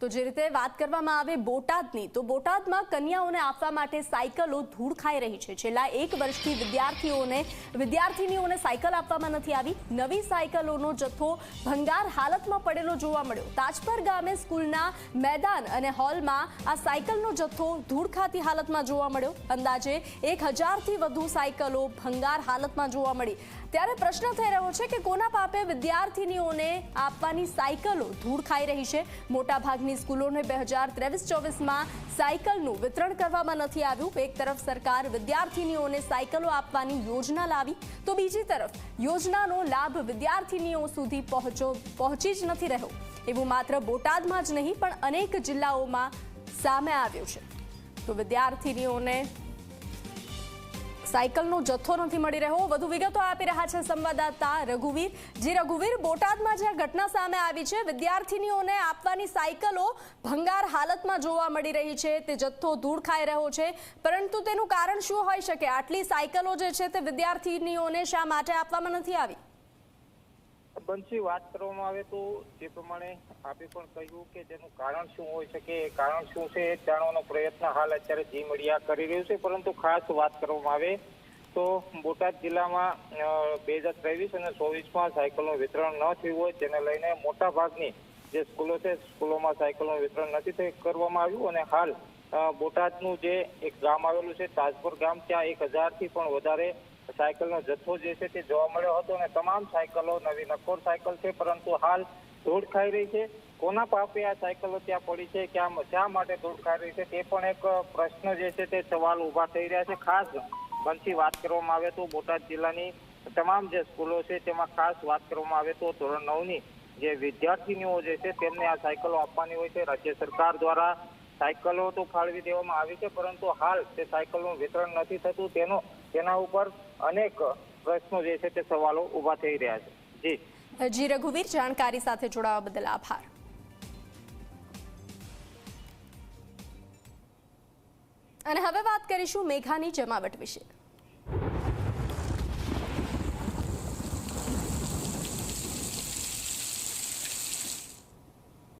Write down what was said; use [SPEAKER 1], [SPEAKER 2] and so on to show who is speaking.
[SPEAKER 1] તો જે રીતે વાત કરવામાં આવે બોટાદની, તો બોટાદમાં કન્યાઓને આપવા માટે સાયકલો ધૂળ ખાઈ રહી છે. છેલ્લા એક વર્ષથી વિદ્યાર્થીઓને, વિદ્યાર્થીનીઓને સાયકલ આપવામાં નથી આવી. નવી સાયકલોનો જથ્થો ભંગાર હાલતમાં પડેલો જોવા મળ્યો. તાજપર ગામે સ્કૂલના મેદાન અને હોલમાં આ સાયકલનો જથ્થો ધૂળ ખાતી હાલતમાં જોવા મળ્યો. અંદાજે એક હજારથી વધુ સાયકલો ભંગાર હાલતમાં જોવા મળી. ત્યારે પ્રશ્ન થઈ રહ્યો છે કે કોના પાપે વિદ્યાર્થીનીઓને આપવાની સાયકલો ધૂળ ખાઈ રહી છે? મોટાભાગની સ્કૂલોને બે હજાર ત્રેવીસ, ચોવીસમાં સાયકલનું વિતરણ કરવામાં નથી આવ્યું. એક તરફ સરકાર વિદ્યાર્થીનીઓને સાયકલો આપવાની યોજના લાવી, તો બીજી તરફ યોજનાનો લાભ વિદ્યાર્થીનીઓ સુધી પહોંચો, પહોંચી જ નથી રહ્યો. એવું માત્ર બોટાદમાં જ નહીં, પણ અનેક જિલ્લાઓમાં સામે આવ્યું છે. તો વિદ્યાર્થીનીઓને સાયકલનો જથ્થો નથી મળી રહ્યો. વધુ વિગતો આપી રહ્યા છે સંવાદદાતા રઘુવીર. જે રઘુવીર, બોટાદમાં જે ઘટના સામે આવી છે, વિદ્યાર્થીનીઓને આપવાની સાયકલો ભંગાર હાલતમાં જોવા મળી રહી છે. તે જથ્થો ધૂળ ખાઈ રહ્યો છે. પરંતુ તેનું કારણ શું હોઈ શકે? આટલી સાયકલો જે છે તે વિદ્યાર્થીનીઓને શા માટે આપવામાં નથી આવી?
[SPEAKER 2] બંસી વાત કરવામાં આવે તો જે પ્રમાણે આપે પણ કહ્યું કે તેનું કારણ શું હોઈ શકે કારણ શું છે એ જાણવાનો પ્રયત્ન હાલ અત્યારે જી મીડિયા કરી રહ્યું છે. પરંતુ ખાસ વાત કરવામાં આવે તો બોટાદ જિલ્લામાં બે હજાર ત્રેવીસ અને ચોવીસમાં સાયકલનું વિતરણ ન થયું હોય તેને લઈને મોટા ભાગની જે સ્કૂલો છે, સ્કૂલોમાં સાયકલનું વિતરણ નથી કરવામાં આવ્યું અને હાલ બોટાદનું જે એક ગામ આવેલું છે, તાજપુર ગામ, ત્યાં એક હજારથી પણ વધારે સાયકલનો જથ્થો જે છે તે જોવા મળ્યો હતો અને તમામ સાયકલો, નવી નક્કોર સાયકલ છે, પરંતુ હાલ ધૂળ ખાઈ રહી છે. કોના પાપે આ સાયકલો ત્યાં પડી છે? ક્યાં, શા માટે ધૂળ ખાઈ રહી છે? તે પણ એક પ્રશ્ન જે છે તે સવાલ ઊભા થઈ રહ્યા છે. ખાસ બનથી વાત કરવામાં આવે તો બોટાદ જિલ્લાની તમામ જે સ્કૂલો છે તેમાં ખાસ વાત કરવામાં આવે તો ધોરણ નવની જે વિદ્યાર્થીનીઓ જે છે તેમને આ સાયકલો આપવાની હોય છે. રાજ્ય સરકાર દ્વારા સાયકલો તો ફાળવી દેવામાં આવી છે, પરંતુ હાલ તે સાયકલનું વિતરણ નથી થતું. તેનો, તેના ઉપર અનેક પ્રશ્નો જે છે તે સવાલો ઊભા થઈ રહ્યા છે. જી.
[SPEAKER 1] જી, રઘુવીર, જાણકારી સાથે જોડાવા બદલ આભાર. અને હવે વાત કરીશું મેઘાની જમાવટ વિશે.